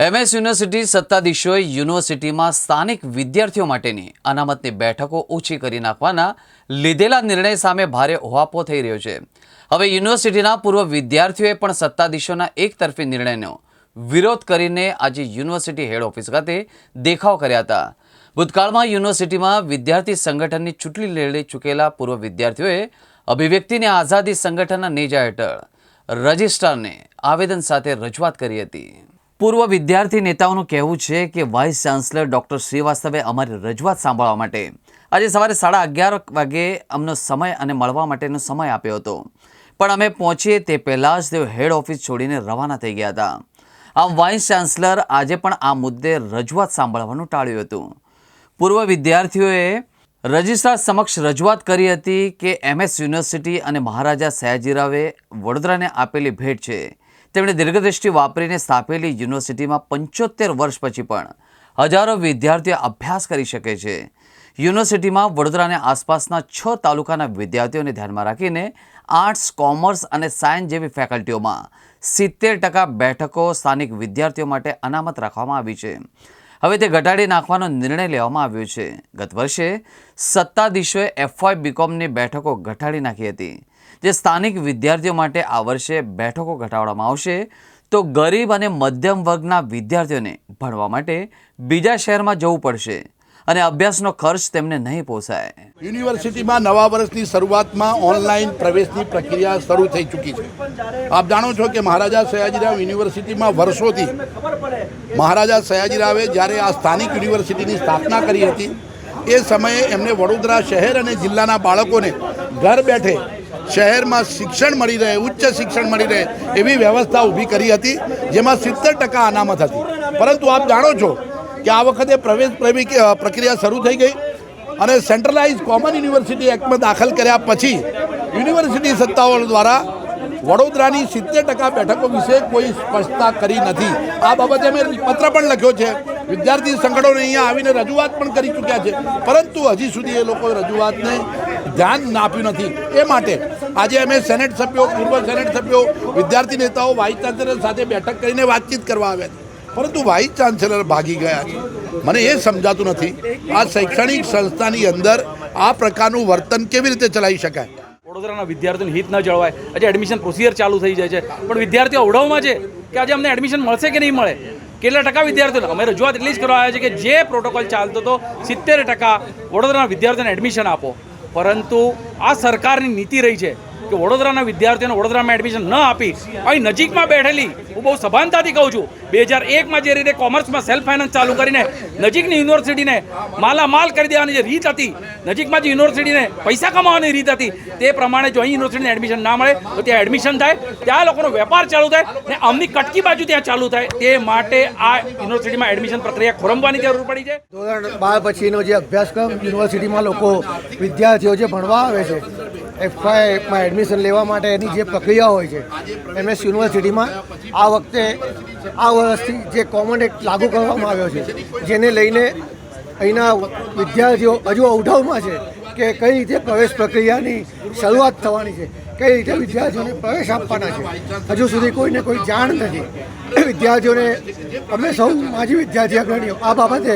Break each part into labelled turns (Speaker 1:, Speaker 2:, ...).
Speaker 1: MS university સત્તાધીશોએ યુનિવર્સિટીમાં સ્થાનિક વિદ્યાર્થીઓ માટેની અનામતની બેઠકો ઓછી કરી નાખવાના લીધેલા નિર્ણય સામે ભારે ઓહાપો થઈ રહ્યો છે. હવે યુનિવર્સિટીના પૂર્વ વિદ્યાર્થીઓએ પણ સત્તાધીશોના એકતરફી નિર્ણયનો વિરોધ કરીને આજે યુનિવર્સિટી હેડ ઓફિસ ખાતે દેખાવ કર્યા હતા. ભૂતકાળમાં યુનિવર્સિટીમાં વિદ્યાર્થી સંગઠનની ચૂંટણી લડી ચૂકેલા પૂર્વ વિદ્યાર્થીઓએ અભિવ્યક્તિની આઝાદી સંગઠનના નેજા હેઠળ રજિસ્ટ્રારને આવેદન સાથે રજૂઆત કરી હતી. પૂર્વ વિદ્યાર્થી નેતાઓનું કહેવું છે કે વાઇસ ચાન્સલર ડૉક્ટર શ્રીવાસ્તવે અમારી રજૂઆત સાંભળવા માટે. આજે સવારે સાડા અગિયાર વાગે અમનો સમય અને મળવા માટેનો સમય આપ્યો હતો. પણ અમે પહોંચીએ તે પહેલાં જ તેઓ હેડ ઓફિસ છોડીને રવાના થઈ ગયા હતા. આમ વાઇસ ચાન્સલર આજે પણ આ મુદ્દે રજૂઆત સાંભળવાનું ટાળ્યું હતું. પૂર્વ વિદ્યાર્થીઓએ રજિસ્ટ્રાર સમક્ષ રજૂઆત કરી હતી કે એમએસ યુનિવર્સિટી અને મહારાજા સયાજીરાવે વડોદરાને આપેલી ભેટ છે. તેમણે દીર્ઘદ્રષ્ટિ વાપરીને સ્થાપેલી યુનિવર્સિટીમાં પંચોતેર વર્ષ પછી પણ હજારો વિદ્યાર્થીઓ અભ્યાસ કરી શકે છે. યુનિવર્સિટીમાં વડોદરા અને આસપાસના છ તાલુકાના વિદ્યાર્થીઓને ધ્યાનમાં રાખીને આર્ટ્સ, કોમર્સ અને સાયન્સ જેવી ફેકલ્ટીઓમાં સિત્તેર ટકા બેઠકો સ્થાનિક વિદ્યાર્થીઓ માટે અનામત રાખવામાં આવી છે. હવે તે ઘટાડી નાખવાનો નિર્ણય લેવામાં આવ્યો છે. ગત વર્ષે સત્તાધીશોએ એફવાય બીકોમની બેઠકો ઘટાડી નાખી હતી. જે સ્થાનિક વિદ્યાર્થીઓ માટે આ વર્ષે બેઠકો ઘટાડવામાં આવશે, તો ગરીબ અને મધ્યમ વર્ગના વિદ્યાર્થીઓને ભણવા માટે બીજા શહેરમાં જવું પડશે. અને અભ્યાસનો ખર્ચ તેમને નહીં પોસાય.
Speaker 2: યુનિવર્સિટીમાં નવા વર્ષની શરૂઆતમાં ઓનલાઈન પ્રવેશની પ્રક્રિયા શરૂ થઈ ચૂકી છે. આપ જાણો છો કે મહારાજા સયાજીરાવ યુનિવર્સિટીમાં વર્ષોથી મહારાજા સયાજીરાવે જ્યારે આ સ્થાનિક યુનિવર્સિટીની સ્થાપના કરી હતી, એ સમયે એમને વડોદરા શહેર અને જિલ્લાના બાળકોને ઘર બેઠે શહેરમાં શિક્ષણ મળી રહે, ઉચ્ચ શિક્ષણ મળી રહે એવી વ્યવસ્થા ઊભી કરી હતી, જેમાં સિત્તેર ટકા અનામત હતી. પરંતુ આપ જાણો છો કે આ વખતે પ્રવેશ પ્રક્રિયા શરૂ થઈ ગઈ અને સેન્ટ્રલાઇઝ કોમન યુનિવર્સિટી એક્ટમાં દાખલ કર્યા પછી યુનિવર્સિટી સત્તાઓ દ્વારા વડોદરાની સિત્તેર ટકા બેઠકો વિશે કોઈ સ્પષ્ટતા કરી નથી. આ બાબતે અમે પત્ર પણ લખ્યો છે. વિદ્યાર્થી સંગઠનોને અહીંયા આવીને રજૂઆત પણ કરી ચૂક્યા છે. પરંતુ હજી સુધી એ લોકો રજૂઆતને ધ્યાન આપ્યું નથી. એ માટે આજે અમે સેનેટ સભ્યો, પૂર્વ સેનેટ સભ્યો, વિદ્યાર્થી નેતાઓ, વાઇસ ચાન્સેલર સાથે બેઠક કરીને વાતચીત કરવા આવ્યા પરંતુ વાઇસ ચાન્સેલર ભાગી ગયા છે. મને એ સમજાતું નથી, આ શૈક્ષણિક સંસ્થાની અંદર આ પ્રકારનું વર્તન કેવી રીતે ચલાવી શકાય?
Speaker 3: વડોદરાના વિદ્યાર્થીઓનું હિત ન જળવાય. આજે એડમિશન પ્રોસિજર ચાલુ થઈ જાય છે. પણ વિદ્યાર્થીઓ અવડાવમાં છે કે આજે અમને એડમિશન મળશે કે નહીં મળે? કેટલા ટકા વિદ્યાર્થીઓને? અમે રજૂઆત એટલી જ કરવા આવ્યા છે કે જે પ્રોટોકોલ ચાલતો હતો, સિત્તેર ટકા વડોદરાના વિદ્યાર્થીઓને એડમિશન આપો. પરંતુ આ સરકારની નીતિ રહી છે. કે વડોદરાના વિદ્યાર્થીઓને વડોદરામાં એડમિશન ન આપી. અહીં નજીકમાં બેઠેલી, હું બહુ સભાનતાથી કહું છું બે હજાર એકમાં જે રીતે કોમર્સમાં સેલ્ફ ફાઇનાન્સ ચાલુ કરીને નજીકની યુનિવર્સિટીને માલામાલ કરી દેવાની જે રીત હતી, નજીકમાં જે યુનિવર્સિટીને પૈસા કમાવાની રીત હતી, તે પ્રમાણે જો અહીં યુનિવર્સિટીને એડમિશન ના મળે, તો ત્યાં એડમિશન થાય, ત્યાં લોકોનો વેપાર ચાલુ થાય ને અમની કટકી બાજુ ત્યાં ચાલુ થાય. તે માટે આ યુનિવર્સિટીમાં એડમિશન પ્રક્રિયા ખોરંબવાની જરૂર પડી છે.
Speaker 4: ધોરણ બાર પછીનો જે અભ્યાસક્રમ યુનિવર્સિટીમાં લોકો વિદ્યાર્થીઓ જે ભણવા આવે છે એફઆઈમાં એડમિશન લેવા માટે એની જે પ્રક્રિયા હોય છે એમએસ યુનિવર્સિટીમાં, આ વખતે આ વર્ષથી જે કોમન એક્ટ લાગુ કરવામાં આવ્યો છે, જેને લઈને અહીંના વિદ્યાર્થીઓ હજુ અવઢવમાં છે કે કઈ રીતે પ્રવેશ પ્રક્રિયાની શરૂઆત થવાની છે, કઈ રીતે વિદ્યાર્થીઓને પ્રવેશ આપવાના છે. હજુ સુધી કોઈને કોઈ જાણ નથી. વિદ્યાર્થીઓને અમે સૌ માજી વિદ્યાર્થી અગ્રણીઓ આ બાબતે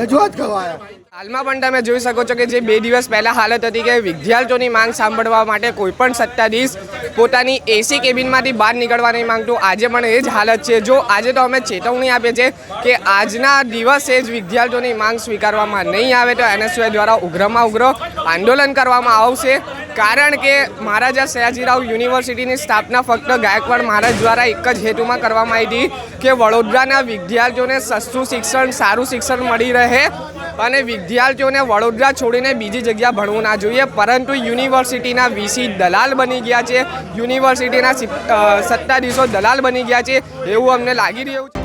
Speaker 4: રજૂઆત કરવા આવ્યા.
Speaker 5: હાલમાં પણ તમે જોઈ શકો છો કે જે બે દિવસ પહેલાં હાલત હતી કે વિદ્યાર્થીઓની માંગ સાંભળવા માટે કોઈ પણ સત્તાધીશ પોતાની એસી કેબિનમાંથી બહાર નીકળવા નહીં માંગતું. આજે પણ એ જ હાલત છે. જો આજે તો અમે ચેતવણી આપીએ છીએ કે આજના દિવસે જ વિદ્યાર્થીઓની માંગ સ્વીકારવામાં નહીં આવે તો એનએસયુઆઈ દ્વારા ઉગ્રમાં ઉગ્ર આંદોલન કરવામાં આવશે. કારણ કે મહારાજા સયાજીરાવ યુનિવર્સિટીની સ્થાપના ફક્ત ગાયકવાડ મહારાજ દ્વારા એક જ હેતુમાં કરવામાં આવી હતી કે વડોદરાના વિદ્યાર્થીઓને સસ્તું શિક્ષણ, સારું શિક્ષણ મળી રહે અને વિદ્યાર્થીઓને વડોદરા છોડીને બીજી જગ્યા ભણવું ના જોઈએ. પરંતુ યુનિવર્સિટીના વીસી દલાલ બની ગયા છે. યુનિવર્સિટીના સત્તાધીશો દલાલ બની ગયા છે. એવું અમને લાગી રહ્યું છે.